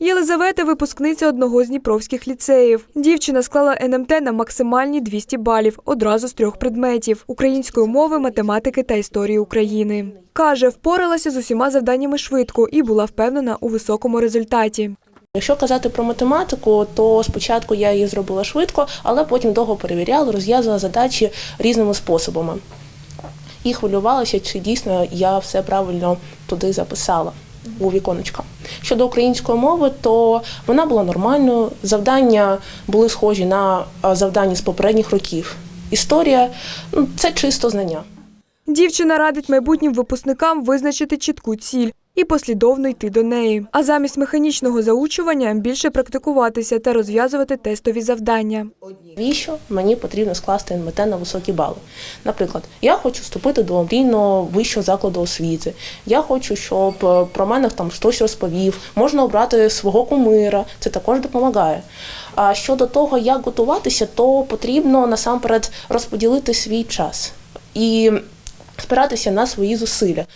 Єлизавета випускниця одного з дніпровських ліцеїв. Дівчина склала НМТ на максимальні 200 балів одразу з трьох предметів української мови, математики та історії України. Каже, впоралася з усіма завданнями швидко і була впевнена у високому результаті. Якщо казати про математику, то спочатку я її зробила швидко, але потім довго перевіряла, розв'язувала задачі різними способами. І хвилювалася, чи дійсно я все правильно туди записала у віконечка. Щодо української мови, то вона була нормальною. Завдання були схожі на завдання з попередніх років. Історія ну, це чисто знання. Дівчина радить майбутнім випускникам визначити чітку ціль і послідовно йти до неї. А замість механічного заучування більше практикуватися та розв'язувати тестові завдання. Навіщо мені потрібно скласти НМТ на високі бали? Наприклад, я хочу вступити до мрійного вищого закладу освіти. Я хочу, щоб е, про мене там хтось розповів. Можна обрати свого кумира, це також допомагає. А щодо того, як готуватися, то потрібно насамперед розподілити свій час і спиратися на свої зусилля.